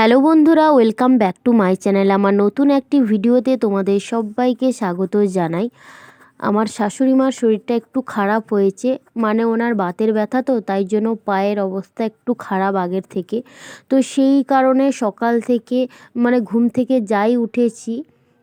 Hello বন্ধুরা, welcome back to my channel. আমার নতুন একটি ভিডিওতে তোমাদের সবাইকে স্বাগত জানাই। আমার শাশুড়ি মার শরীরটা একটু খারাপ হয়েছে মানে ওনার বাতের ব্যথা তো, তাই জন্য পায়ের অবস্থা একটু খারাপ আগের থেকে। তো সেই কারণে সকাল থেকে মানে ঘুম থেকে যাই উঠেছি।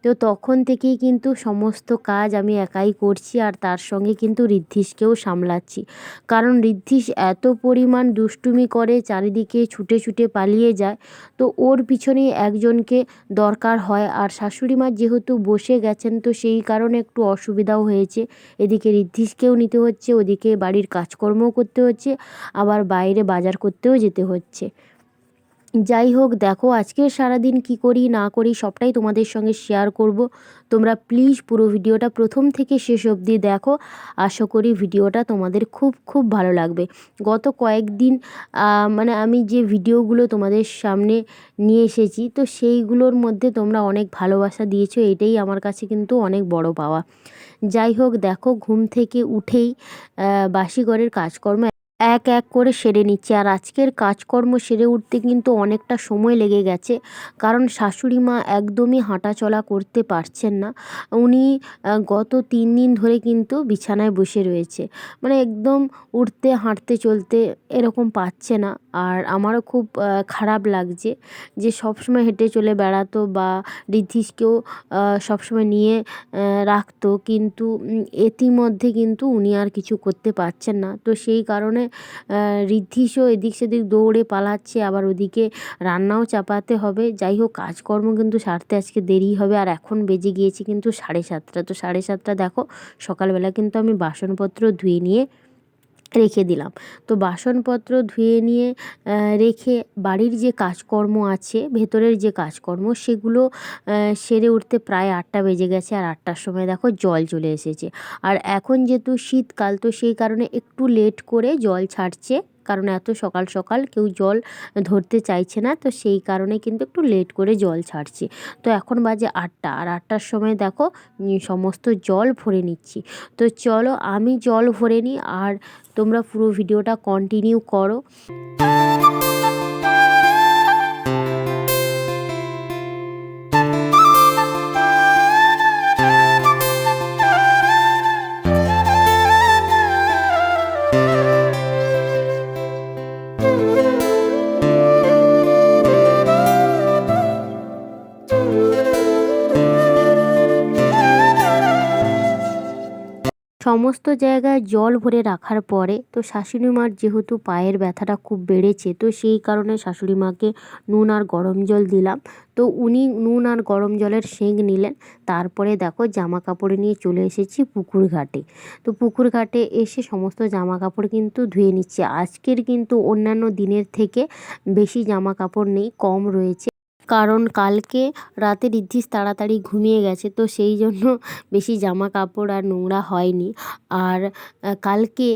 তো তখন থেকেই কিন্তু সমস্ত কাজ আমি একাই করছি আর তার সঙ্গে কিন্তু ঋদ্ধিষকেও সামলাচ্ছি। কারণ ঋদ্ধিষ এত পরিমাণ দুষ্টুমি করে, চারিদিকে ছুটে ছুটে পালিয়ে যায়। তো ওর পিছনে একজনকে দরকার হয়। আর শাশুড়ি মা যেহেতু বসে গেছেন, তো সেই কারণে একটু অসুবিধাও হয়েছে। এদিকে ঋদ্ধিষকেও নিতে হচ্ছে, ওদিকে বাড়ির কাজকর্মও করতে হচ্ছে, আবার বাইরে বাজার করতেও যেতে হচ্ছে। যাই হোক, দেখো আজকে সারাদিন কি করি, না করি, সবটাই তোমাদের সঙ্গে শেয়ার করব। তোমরা প্লিজ পুরো ভিডিওটা প্রথম থেকে শেষ অবধি দেখো। আশা করি ভিডিওটা তোমাদের খুব খুব ভালো লাগবে। গত কয়েকদিন মানে আমি যে ভিডিওগুলো তোমাদের সামনে নিয়ে এসেছি, তো সেইগুলোর মধ্যে তোমরা অনেক ভালোবাসা দিয়েছ, এটাই আমার কাছে কিন্তু অনেক বড় পাওয়া। যাই হোক, দেখো, ঘুম থেকে উঠেই বাসি ঘরের কাজকর্ম এক এক করে সেরে নিচ্ছে। আর আজকের কাজকর্ম সেরে উঠতে কিন্তু অনেকটা সময় লেগে গেছে। কারণ শাশুড়ি মা একদমই হাঁটাচলা করতে পারছেন না। উনি গত তিন দিন ধরে কিন্তু বিছানায় বসে রয়েছে। মানে একদম উঠতে, হাঁটতে, চলতে এরকম পাচ্ছে না। আর আমারও খুব খারাপ লাগছে যে সবসময় হেঁটে চলে বেড়াতো বা ঋদ্ধিষকেও সবসময় নিয়ে রাখতো। কিন্তু ইতিমধ্যে কিন্তু উনি আর কিছু করতে পারছেন না। তো সেই কারণে ঋদ্ধিষও এদিক সেদিক দৌড়ে পালাচ্ছে, আবার ওদিকে রান্নাও চাপাতে হবে। যাই হোক, কাজকর্ম কিন্তু সারতে আজকে দেরি হবে, আর এখন বেজে গিয়েছে কিন্তু সাড়ে সাতটা। তো সাড়ে সাতটা, দেখো, সকালবেলা কিন্তু আমি বাসনপত্র ধুয়ে নিয়ে রেখে দিলাম। তো বাসনপত্র ধুয়ে নিয়ে রেখে বাড়ির যে কাজকর্ম আছে, ভেতরের যে কাজকর্ম, সেগুলো সেরে উঠতে প্রায় আটটা বেজে গেছে আর আটটার সময় দেখো জল চলে এসেছে। আর এখন যেহেতু শীতকাল, তো সেই কারণে একটু লেট করে জল ছাড়ছে কারণ এত সকাল সকাল কেউ জল ধরতে চাইছে না, তো সেই কারণে কিন্তু একটু লেট করে জল ছাড়ছি। তো এখন বাজে আটটা, আর আটটার সময় দেখো সমস্ত জল ভরে নিচ্ছি। তো চলো আমি জল ভরে নিই, আর তোমরা পুরো ভিডিওটা কন্টিনিউ করো। সমস্ত জায়গায় জল ভরে রাখার পরে তো শাশুড়ি মার যেহেতু পায়ের ব্যথাটা খুব বেড়েছে, তো সেই কারণে শাশুড়ি মাকে নুন আর গরম জল দিলাম। তো উনি নুন আর গরম জলের সেঁক নিলেন, তারপরে দেখো জামা কাপড় নিয়ে চলে এসেছি পুকুর ঘাটে। তো পুকুর ঘাটে এসে সমস্ত জামা কাপড় কিন্তু ধুয়ে নিচ্ছে। আজকের কিন্তু অন্যান্য দিনের থেকে বেশি জামা কাপড় নেই, কম রয়েছে। কারণ কালকে রাতে ঋদ্ধিস তাড়াতাড়ি ঘুমিয়ে গেছে, তো সেই জন্য বেশি জামা কাপড় আর নোংরা হয়নি। আর কালকে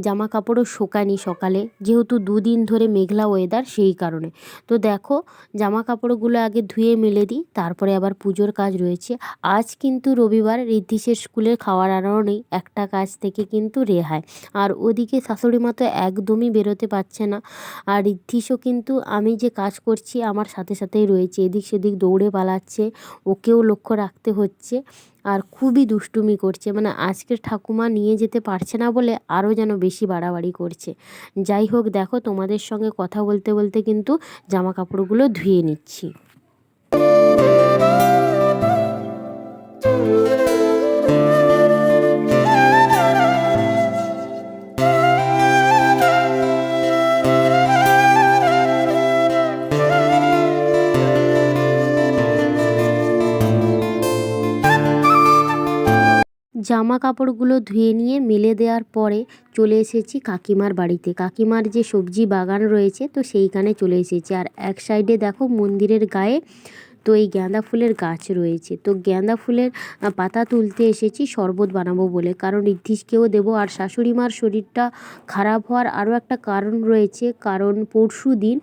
জামা কাপড়ও শোকায়নি সকালে। যেহেতু দুদিন ধরে মেঘলা ওয়েদার সেই কারণে। তো দেখো জামা কাপড়গুলো আগে ধুয়ে মেলে দিই, তারপরে আবার পুজোর কাজ রয়েছে। আজ কিন্তু রবিবার ঋদ্ধিসের স্কুলের খাওয়ার আনাও নেই, একটা কাজ থেকে কিন্তু রেহাই। আর ওদিকে শাশুড়ি মা তো একদমই বেরোতে পারছে না। আর ঋদ্ধিসও কিন্তু আমি যে কাজ করছি, আমার সাথে সাথেই রয়েছে, এদিক সেদিক দৌড়ে পালাচ্ছে, ওকেও লক্ষ্য রাখতে হচ্ছে। আর খুবই দুষ্টুমি করছে। মানে আজকের ঠাকুমা নিয়ে যেতে পারছে না বলে আরও যেন বেশি বাড়াবাড়ি করছে। যাই হোক, দেখো তোমাদের সঙ্গে কথা বলতে বলতে কিন্তু জামা কাপড়গুলো ধুয়ে নিচ্ছি। জামা কাপড়গুলো ধুয়ে নিয়ে মেলে দেওয়ার পরে চলে এসেছি কাকিমার বাড়িতে। কাকিমার যে সবজি বাগান রয়েছে, তো সেইখানে চলে এসেছি। আর এক সাইডে দেখো মন্দিরের গায়ে তো এই গাঁদা ফুলের গাছ রয়েছে। তো গাঁদা ফুলের পাতা তুলতে এসেছি শরবত বানাবো বলে। কারণ ঋদ্ধিষকেও দেবো। আর শাশুড়ি মার শরীরটা খারাপ হওয়ার আরও একটা কারণ রয়েছে। কারণ পরশু দিন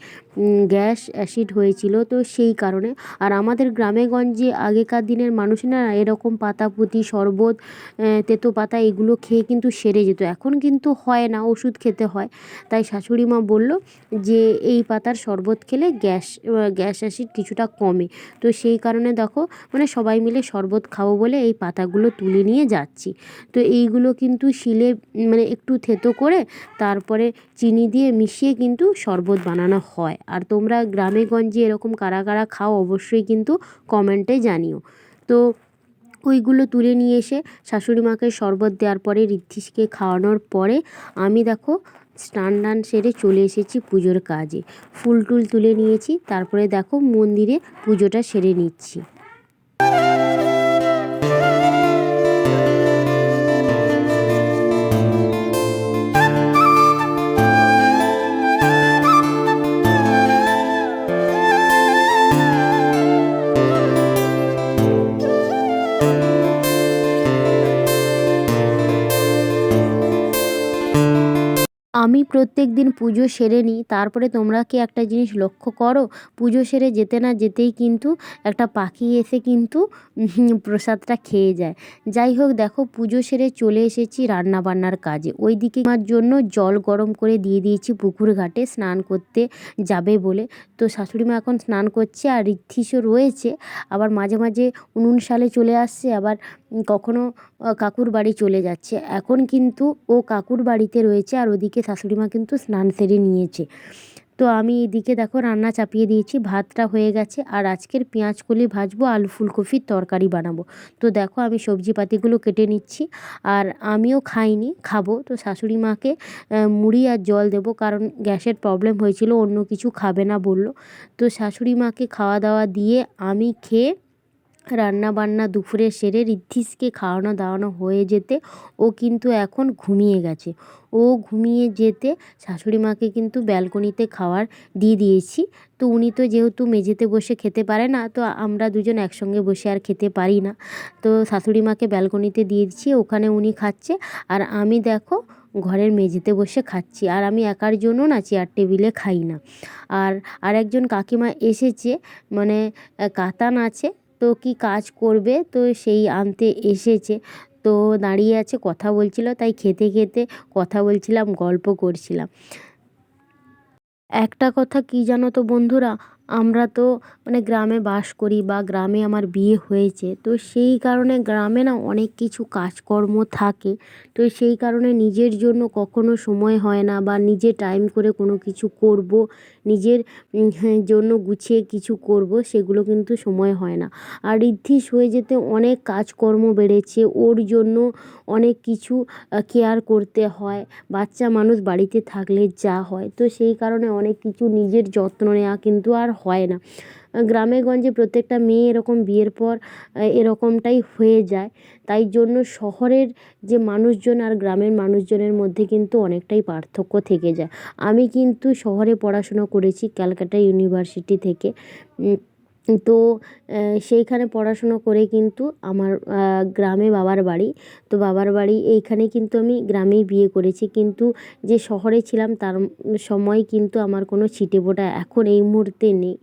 গ্যাস অ্যাসিড হয়েছিল তো সেই কারণে। আর আমাদের গ্রামে গঞ্জে আগেকার দিনের মানুষেরা এরকম পাতাপুতি শরবত আহ, তেতো পাতা এগুলো খেয়ে কিন্তু সেরে যেত। এখন কিন্তু হয় না ওষুধ খেতে হয়। তাই শাশুড়ি মা বলল যে এই পাতার শরবত খেলে গ্যাস গ্যাস অ্যাসিড কিছুটা কমে। তো সেই কারণে দেখো মানে সবাই মিলে শরবত খাব বলে এই পাতাগুলো তুলে নিয়ে যাচ্ছি। তো এইগুলো কিন্তু শিলে মানে একটু থেতো করে তারপরে চিনি দিয়ে মিশিয়ে কিন্তু শরবত বানানো হয়। আর তোমরা গ্রামে গঞ্জে এরকম কারা কারা খাও অবশ্যই কিন্তু কমেন্টে জানিও। তো ওইগুলো তুলে নিয়ে এসে শাশুড়ি মাকে শরবত দেওয়ার পরে ঋদ্ধিষকে খাওয়ানোর পরে আমি দেখো স্নান টান সেরে চলে এসেছি পুজোর কাজে। ফুল টুল তুলে নিয়েছি, তারপরে দেখো মন্দিরে পুজোটা সেরে নিচ্ছি। আমি প্রত্যেক দিন পুজো সেরে নিই, তারপরে তোমরা কি একটা জিনিস লক্ষ্য করো? পুজো সেরে যেতে না যেতেই কিন্তু একটা পাখি এসে কিন্তু প্রসাদটা খেয়ে যায়। যাই হোক, দেখো পুজো সেরে চলে এসেছি রান্না বান্নার কাজে। ওই দিকে আমার জন্য জল গরম করে দিয়ে দিয়েছি পুকুর ঘাটে, স্নান করতে যাবে বলে। তো শাশুড়ি মা এখন স্নান করছে আর ঋদ্ধিষও রয়েছে। আবার মাঝে মাঝে উনুন সালে চলে আসছে, আবার কখনো কাকুর বাড়ি চলে যাচ্ছে। এখন কিন্তু ও কাকুর বাড়িতে রয়েছে আর ওদিকে শাশুড়ি মা কিন্তু স্নান সেরে নিয়েছে। তো আমি এদিকে দেখো রান্না চাপিয়ে দিয়েছি, ভাতটা হয়ে গেছে আর আজকের পেঁয়াজ কলি ভাজবো, আলু ফুলকপির তরকারি বানাবো। তো দেখো আমি সবজি পাতিগুলো কেটে নিচ্ছি আর আমিও খাইনি, খাব। তো শাশুড়ি মাকে মুড়ি আর জল দেবো কারণ গ্যাসের প্রবলেম হয়েছিল, অন্য কিছু খাবে না বলল। তো শাশুড়ি মাকে খাওয়া দাওয়া দিয়ে আমি খেয়ে রান্না বান্না দুপুরে সেরে ঋদ্ধিষকে খাওয়ানো দাওয়ানো হয়ে যেতে, ও কিন্তু এখন ঘুমিয়ে গেছে। ও ঘুমিয়ে যেতে শাশুড়ি মাকে কিন্তু ব্যালকনিতে খাওয়ার দিয়ে দিয়েছি। তো উনি তো যেহেতু মেঝেতে বসে খেতে পারে না, তো আমরা দুজন একসঙ্গে বসে আর খেতে পারি না। তো শাশুড়ি মাকে ব্যালকনিতে দিয়ে দিচ্ছি, ওখানে উনি খাচ্ছে। আর আমি দেখো ঘরের মেঝেতে বসে খাচ্ছি, আর আমি একার জন্য না চেয়ার টেবিলে খাই না। আর আরেকজন কাকিমা এসেছে মানে কাতান আছে তো কি কাজ করবে? তো সেই আনতে এসেছে। তো দাঁড়িয়ে আছে, কথা বলছিল, তাই খেতে খেতে কথা বলছিলাম, গল্প করছিলাম। একটা কথা কি জানো তো বন্ধুরা? আমরা তো মানে গ্রামে বাস করি বা গ্রামে আমার বিয়ে হয়েছে তো সেই কারণে গ্রামে না অনেক কিছু কাজকর্ম থাকে তো সেই কারণে নিজের জন্য কখনো সময় হয় না বা নিজে টাইম করে কোনো কিছু করব নিজের হ্যাঁ, জন্য গুছিয়ে কিছু করব সেগুলো কিন্তু সময় হয় না। আর ঋদ্ধিষ হয়ে যেতে অনেক কাজকর্ম বেড়েছে ওর জন্য অনেক কিছু কেয়ার করতে হয় বাচ্চা মানুষ বাড়িতে থাকলে যা হয় তো সেই কারণে অনেক কিছু নিজের যত্ন নেওয়া কিন্তু আর হয় না। গ্রামে গঞ্জে প্রত্যেকটা মেয়ে এরকম বিয়ের পর এরকমটাই হয়ে যায়। তাই জন্য শহরের যে মানুষজন আর গ্রামের মানুষজনের মধ্যে কিন্তু অনেকটাই পার্থক্য থেকে যায়। আমি কিন্তু শহরে পড়াশুনো করেছি, ক্যালকাটা ইউনিভার্সিটি থেকে। তো সেইখানে পড়াশুনো করে কিন্তু আমার গ্রামে বাবার বাড়ি। তো বাবার বাড়ি এইখানে কিন্তু আমি গ্রামেই বিয়ে করেছি। কিন্তু যে শহরে ছিলাম তার সময় কিন্তু আমার কোনো ছিটে ফোটা এখন এই মুহূর্তে নেই।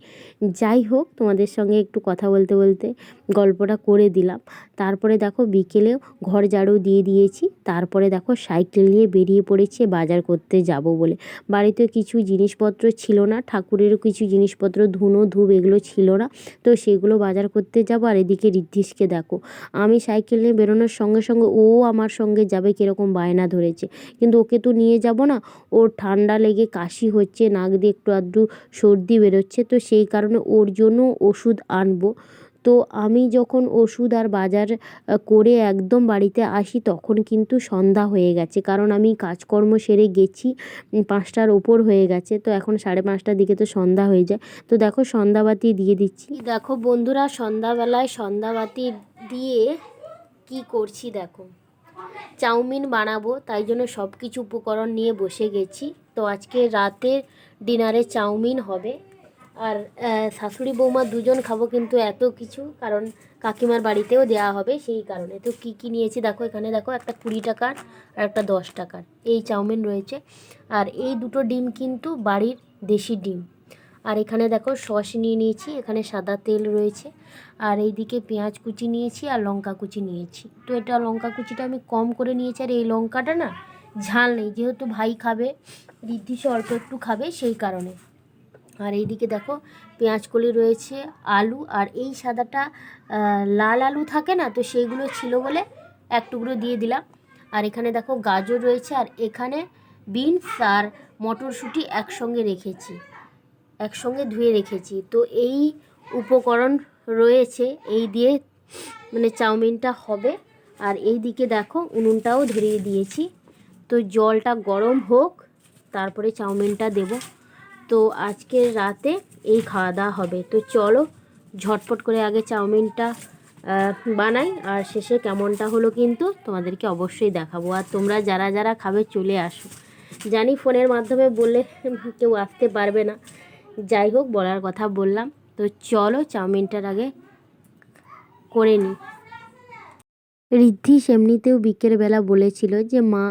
যাই হোক, তোমাদের সঙ্গে একটু কথা বলতে বলতে গল্পটা করে দিলাম। তারপরে দেখো বিকেলেও ঘর ঝাড়ু দিয়ে দিয়েছি। তারপরে দেখো সাইকেল নিয়ে বেরিয়ে পড়েছে, বাজার করতে যাব বলে। বাড়িতে কিছু জিনিসপত্র ছিল না, ঠাকুরেরও কিছু জিনিসপত্র, ধুনো, ধূপ এগুলো ছিল না। তো সেগুলো বাজার করতে যাব আর এদিকে রিদ্ধিশকে দেখো। আমি সাইকেল নিয়ে বেরোনোর সঙ্গে সঙ্গে ও আমার সঙ্গে যাবে কীরকম বায়না ধরেছে। কিন্তু ওকে তো নিয়ে যাব না। ওর ঠান্ডা লেগে কাশি হচ্ছে, নাক দিয়ে একটু আধটু সর্দি বেরোচ্ছে। তো সেই কারণে ওর জন্য ওষুধ আনব। তো আমি যখন ওষুধ আর বাজার করে একদম বাড়িতে আসি তখন কিন্তু সন্ধ্যা হয়ে গেছে। কারণ আমি কাজকর্ম সেরে গেছি পাঁচটার ওপর হয়ে গেছে। তো এখন সাড়ে পাঁচটার দিকে তো সন্ধ্যা হয়ে যায়। তো দেখো সন্ধ্যাবাতি দিয়ে দিচ্ছি। দেখো বন্ধুরা, সন্ধ্যাবেলায় সন্ধ্যাবাতি দিয়ে কি করছি দেখো। চাউমিন বানাবো, তাই জন্য সব কিছু উপকরণ নিয়ে বসে গেছি। তো আজকে রাতের ডিনারে চাউমিন হবে। আর শাশুড়ি বৌমা দুজন খাব কিন্তু এত কিছু, কারণ কাকিমার বাড়িতেও দেওয়া হবে সেই কারণে। তো কি কি নিয়েছি দেখো, এখানে দেখো একটা কুড়ি টাকার আর একটা দশ টাকার। এই চাউমিন রয়েছে। আর এই দুটো ডিম কিন্তু বাড়ির দেশি ডিম। আর এখানে দেখো সস নিয়ে নিয়েছি, এখানে সাদা তেল রয়েছে। আর এইদিকে পেঁয়াজ কুচি নিয়েছি আর লঙ্কা কুচি নিয়েছি। তো এটা লঙ্কা কুচিটা আমি কম করে নিয়েছি, আর এই লঙ্কাটা না ঝাল নেই। যেহেতু ভাই খাবে, ঋদ্ধি অল্প একটু খাবে সেই কারণে। আর এইদিকে দেখো পেঁয়াজ কলি রয়েছে, আলু, আর এই সাদাটা লাল আলু থাকে না, তো সেইগুলো ছিল বলে এক টুকরো দিয়ে দিলাম। আর এখানে দেখো গাজর রয়েছে, আর এখানে বিনস আর মটরশুঁটি একসঙ্গে রেখেছি, একসঙ্গে ধুয়ে রেখেছি। তো এই উপকরণ রয়েছে, এই দিয়ে মানে চাউমিনটা হবে। আর এই দিকে দেখো উনুনটাও ধরিয়ে দিয়েছি। তো জলটা গরম হোক, তারপরে চাউমিনটা দেব। তো আজকে রাতে এই খাওয়া দাওয়া হবে। তো চলো ঝটপট করে আগে চাউমিনটা বানাই আর শেষে কেমনটা হলো কিন্তু তোমাদেরকে অবশ্যই দেখাবো। আর তোমরা যারা যারা খাবে চলে আসো। জানি ফোনের মাধ্যমে বললে কেউ আসতে পারবে না। যাই হোক, বলার কথা বললাম। তো চলো চাউমিনটার আগে করে নিই। ঋদ্ধি এমনিতেও বিকেলবেলা বলেছিল যে, মা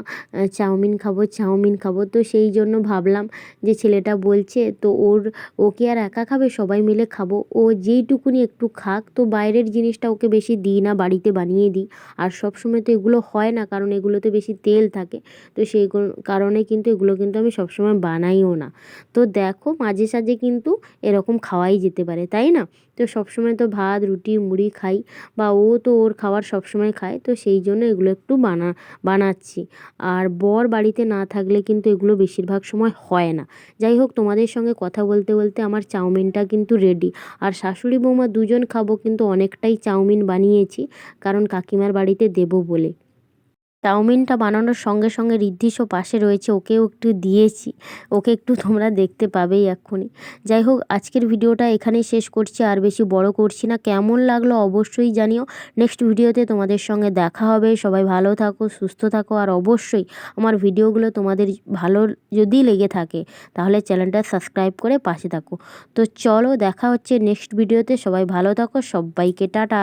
চাউমিন খাব চাউমিন খাব। তো সেই জন্য ভাবলাম যে, ছেলেটা বলছে, তো ওর ও কি আর একা খাবে? সবাই মিলে খাব। ও যেইটুকুনি একটু খাক, তো বাইরের জিনিসটা ওকে বেশি দিই না, বাড়িতে বানিয়ে দিই। আর সব সময় তো এগুলো হয় না, কারণ এগুলোতে বেশি তেল থাকে। তো সেই কারণে কিন্তু এগুলো কিন্তু আমি সবসময় বানাইও না। তো দেখো, মাঝে সাঝে কিন্তু এরকম খাওয়াই যেতে পারে, তাই না? তো সবসময় তো ভাত, রুটি, মুড়ি খাই বা ও তো ওর খাবার সবসময় খায়, তো সেই জন্য এগুলো একটু বানা, বানাচ্ছি। আর বর বাড়িতে না থাকলে কিন্তু এগুলো বেশিরভাগ সময় হয় না। যাই হোক, তোমাদের সঙ্গে কথা বলতে বলতে আমার চাউমিনটা কিন্তু রেডি আর শাশুড়ি বৌমা দুজন খাব কিন্তু অনেকটাই চাউমিন বানিয়েছি, কারণ কাকিমার বাড়িতে দেবো বলে। চাউমিনটা বানানোর সঙ্গে সঙ্গে ঋদ্ধিশও পাশে রয়েছে, ওকেও একটু দিয়েছি। ওকে একটু তোমরা দেখতে পাবেই এক্ষুনি। যাই হোক, আজকের ভিডিওটা এখানেই শেষ করছি, আর বেশি বড় করছি না। কেমন লাগল অবশ্যই জানিও। নেক্সট ভিডিওতে তোমাদের সঙ্গে দেখা হবে। সবাই ভালো থাকো, সুস্থ থাকো, আর অবশ্যই আমার ভিডিওগুলো তোমাদের ভালো যদি লেগে থাকে, তাহলে চ্যানেলটা সাবস্ক্রাইব করে পাশে থাকো। তো চলো, দেখা হচ্ছে নেক্সট ভিডিওতে। সবাই ভালো থাকো, সবাইকে টাটা।